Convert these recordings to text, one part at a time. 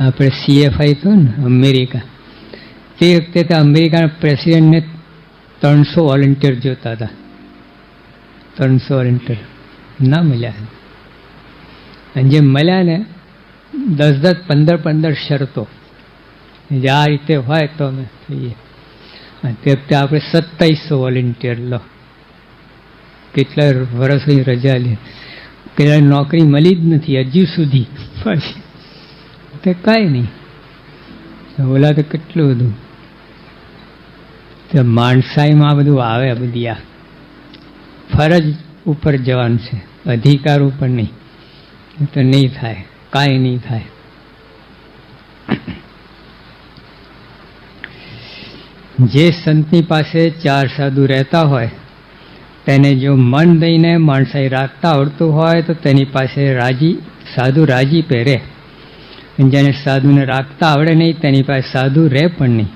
આપણે સીએફઆઈ થયું ને, અમેરિકા. તે વખતે તો અમેરિકાના પ્રેસિડેન્ટને ત્રણસો વોલેન્ટિયર જોતા હતા. ત્રણસો વોલેન્ટિયર. ના મળ્યા અને જે મળ્યા ને, દસ દસ પંદર પંદર શરતો. જે આ રીતે હોય તો અમે થઈએ. અને તે વખતે આપણે સત્તાવીસો વોલેન્ટિયર લો. કેટલા વર્ષની રજા લે. કેટલા નોકરી મળી જ નથી હજુ સુધી. પછી તે કાંઈ નહીં. ઓલા તો કેટલું બધું. તો માણસાઈમાં આ બધું આવે બધી આ ફરજ ઉપર જવાનું છે. અધિકાર ઉપર નહીં. તો નહીં થાય. કાંઈ નહીં થાય. જે સંતની પાસે ચાર સાધુ રહેતા હોય, તેને જો મન દઈને માણસાઈ રાખતા આવડતું હોય, તો તેની પાસે રાજી, સાધુ રાજી પહેરે. જેને સાધુને રાખતા આવડે નહીં, તેની પાસે સાધુ રહે પણ નહીં.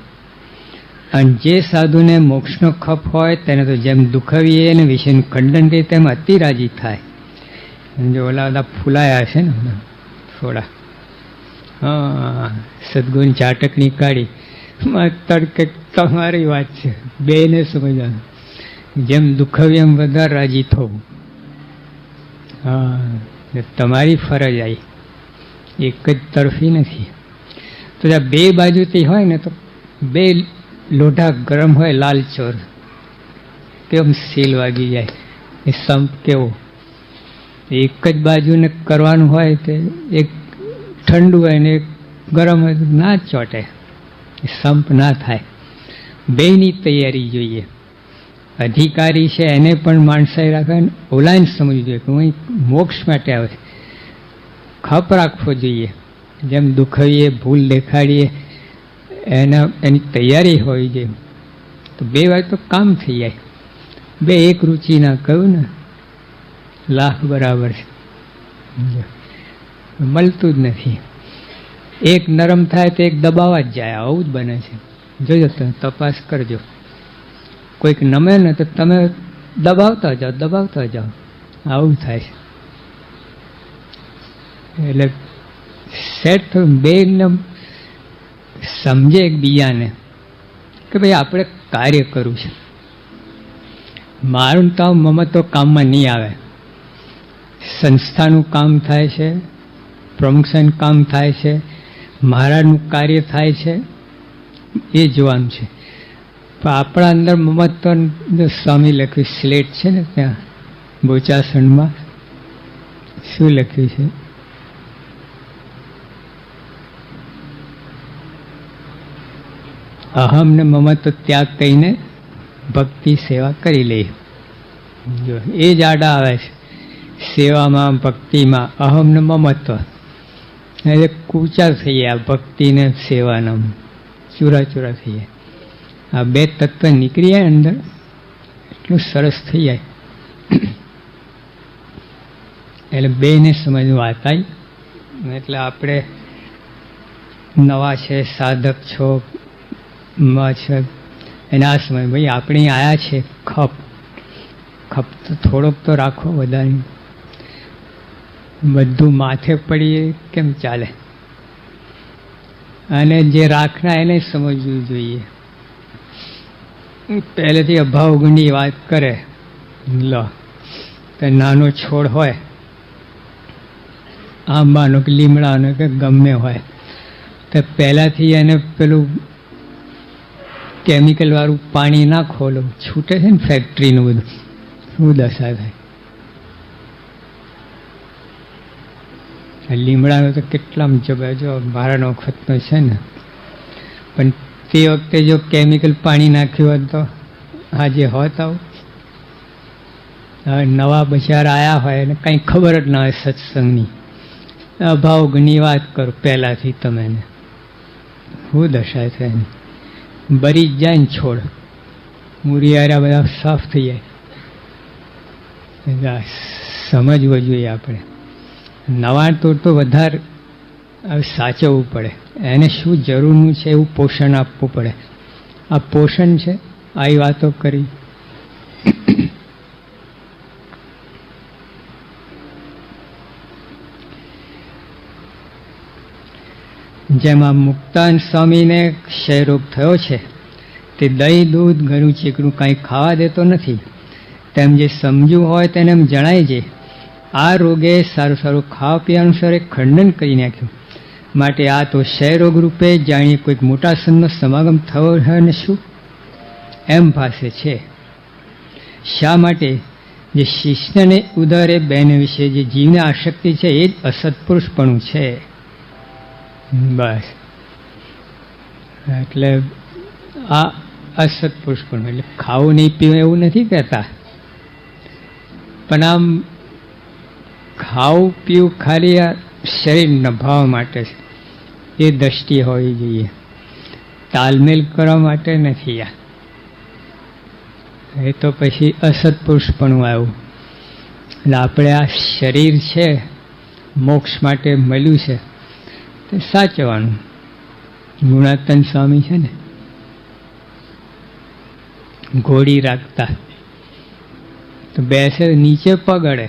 અને જે સાધુને મોક્ષનો ખપ હોય, તેને તો જેમ દુખાવીએ અને વિષયનું ખંડન કરીએ, તેમ અતિ રાજી થાય. જો ઓલા બધા ફૂલાયા છે ને થોડા. હા, સદગુણ ચાટકની કાઢી તડકે તમારી વાત છે, બેને સમજવાનું. જેમ દુખવી એમ વધારે રાજી થવું. હા તમારી ફરજ આવી. એક જ તરફી નથી. તો જ્યાં બે બાજુથી હોય ને તો બે લોઢા ગરમ હોય લાલ ચોર. કેમ સીલ વાગી જાય? એ સંપ કેવો? એક જ બાજુને કરવાનું હોય તે એક ઠંડુ હોય ને એક ગરમ હોય ના ચોટે. સંપ ના થાય. બેની તૈયારી જોઈએ. અધિકારી છે, એને પણ માણસાઈ રાખે ઓલાને સમજવું જોઈએ કે હું મોક્ષ માટે આવે. ખપ રાખવો જોઈએ. જેમ દુખાવીએ, ભૂલ દેખાડીએ, એના, એની તૈયારી હોવી જોઈએ તો બે વાર તો કામ થઈ જાય. બે એક રુચિના કહ્યું ને લાખ બરાબર છે. મળતું જ નથી. એક નરમ થાય તો એક દબાવા જ જાય. આવું જ બને છે. જોજો તમે, તપાસ કરજો. કોઈક નમે ને તો તમે દબાવતા જાઓ દબાવતા જાઓ. આવું થાય છે. એટલે સેટ બે એકદમ સમજે એકબીજાને કે ભાઈ આપણે કાર્ય કરવું છે. મારું તો મમતો કામમાં નહીં આવે. સંસ્થાનું કામ થાય છે, પ્રમોશન કામ થાય છે, મહારાજનું કાર્ય થાય છે, એ જોવાનું છે. પણ આપણા અંદર મમત્વ સ્વામી લખ્યું, સ્લેટ છે ને ત્યાં, બોચાસણમાં, શું લખ્યું છે? અહમ ને મમત્વ ત્યાગ કહીને ભક્તિ સેવા કરી લે. જો એ જ આડા આવે છે. સેવામાં, ભક્તિમાં અહમ ને મમત્વ. એટલે કૂચા થઈ ગયા ભક્તિ ને સેવાના. ચૂરા ચૂરા થઈ જાય આ બે તત્વ નીકળી જાય અંદર, એટલું સરસ થઈ જાય. એટલે બેને સમજવું વાત આવી એટલે આપણે નવા છે, સાધક છો માં છે. એના સમય ભાઈ આપણે આયા છે ખપ. ખપ તો થોડોક તો રાખો બધાની. બધું માથે પડીએ કેમ ચાલે? અને જે રાખના એને સમજવું જોઈએ. પહેલેથી અભાવ ગુણની વાત કરે. લો. તો નાનો છોડ હોય, આંબાનો કે લીમડાનો કે ગમે હોય, તો પહેલાંથી એને પેલું કેમિકલ વાળું પાણી ના ખોલો. છૂટે છે ને ફેક્ટરીનું બધું. શું દશા થાય? લીમડાનો તો કેટલામાં જગ્યા જો બારણ વખતનો છે ને. પણ તે વખતે જો કેમિકલ પાણી નાખ્યું હોત તો આજે હોત આવું. નવા બજાર આવ્યા હોય અને કંઈ ખબર જ ના હોય સત્સંગની. અભાવ ઘણી વાત કરો પહેલાંથી તમે શું દશા છે એની બરી જાય ને છોડ. મુરિયારા બધા સાફ થઈ જાય. સમજવું જોઈએ આપણે. નવા તો તો વધારે સાચવવું પડે. એને શું જરૂરનું છે એવું પોષણ આપવું પડે. આ પોષણ છે આવી વાતો કરી. જેમાં મુક્તાન સ્વામીને ક્ષયરોગ થયો છે. તે દહીં, દૂધ ગરું ચીકણું કાંઈ ખાવા દેતો નથી. તેમ જે સમજવું હોય તેને એમ જણાય છે. આ રોગે સારું સારું ખાવા પીવાનું સરે ખંડન કરી નાખ્યું. માટે આ તો ક્ષયરોગ રૂપે જાણીએ કોઈક મોટા સંતનો સમાગમ થયો હોય ને શું? એમ ભાષે છે. શા માટે? જે શિષ્યને ઉદરે બેન વિશે જે જીવને આશક્તિ છે એ જ અસત્પુરુષપણું છે. બસ. એટલે આ અસત્પુરુષપણું એટલે ખાવું નહીં પીવું એવું નથી કહેતા. પણ આમ ખાવું પીવું ખાલી આ શરીર નભાવવા માટે છે. એ દ્રષ્ટિ હોવી જોઈએ. તાલમેલ કરવા માટે નથી આ. એ તો પછી અસત્પુરુષપણું આવ્યું. એટલે આપણે આ શરીર છે, મોક્ષ માટે મળ્યું છે. તે સાચવાનું ગુણાતન સ્વામી છે ને, ઘોડી રાખતા. તો બેસે નીચે પગડે.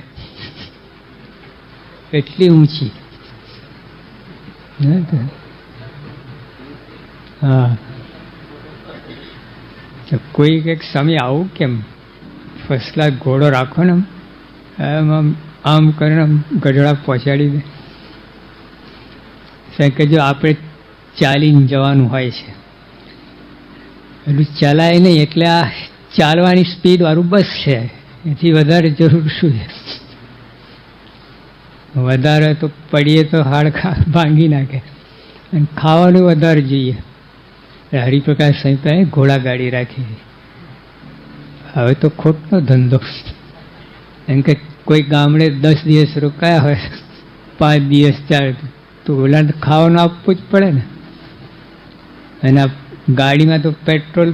એટલી ઊંચી. હા કોઈ કંઈક સ્વામી આવું કેમ? ક્લાસ ઘોડો રાખો ને આમ આમ કરીને ગઢડા પહોંચાડી દે. કારણ કે જો આપણે ચાલીને જવાનું હોય છે. એટલું ચલાય નહીં એટલે આ ચાલવાની સ્પીડ વાળું બસ છે. એથી વધારે જરૂર શું છે? વધારે તો પડીએ તો હાડકા ભાંગી નાખે. અને ખાવાનું વધારે જોઈએ. હરિપ્રકાશ સંહિતાએ ઘોડા ગાડી રાખી હવે તો ખોટનો ધંધો. એમ કે કોઈ ગામડે દસ દિવસ રોકાયા હોય, પાંચ દિવસ ચાર તો ઓલા ખાવાનું આપવું જ પડે ને. એના ગાડીમાં તો પેટ્રોલ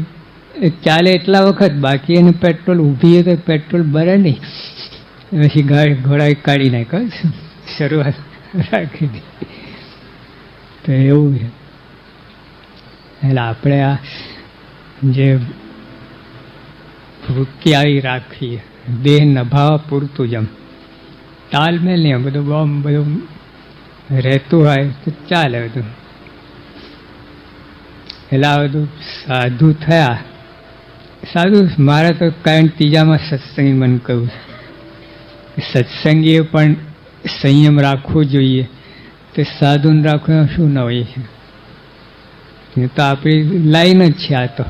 ચાલે એટલા વખત, બાકી એને પેટ્રોલ ઊભી તો પેટ્રોલ ભરે નહીં. પછી ગાડી ઘોડા કાઢી નાખો શરૂઆત રાખી દીધી તો એવું છે. એટલે આપણે આ જે વૃત્તિ આવી રાખીએ દેહ નભાવા પૂરતું જ આમ. તાલમેલ નહીં બધું બધું રહેતું હોય તો ચાલે બધું. એટલે આ બધું સાધુ થયા. સાધુ મારે તો કારણ ત્રીજામાં સત્સંગી મને કહ્યું સત્સંગીએ પણ સંયમ રાખવું જોઈએ. તે સાધુને રાખવું શું ન હોય. છે તો આપણી લાઈન જ છે આ તો.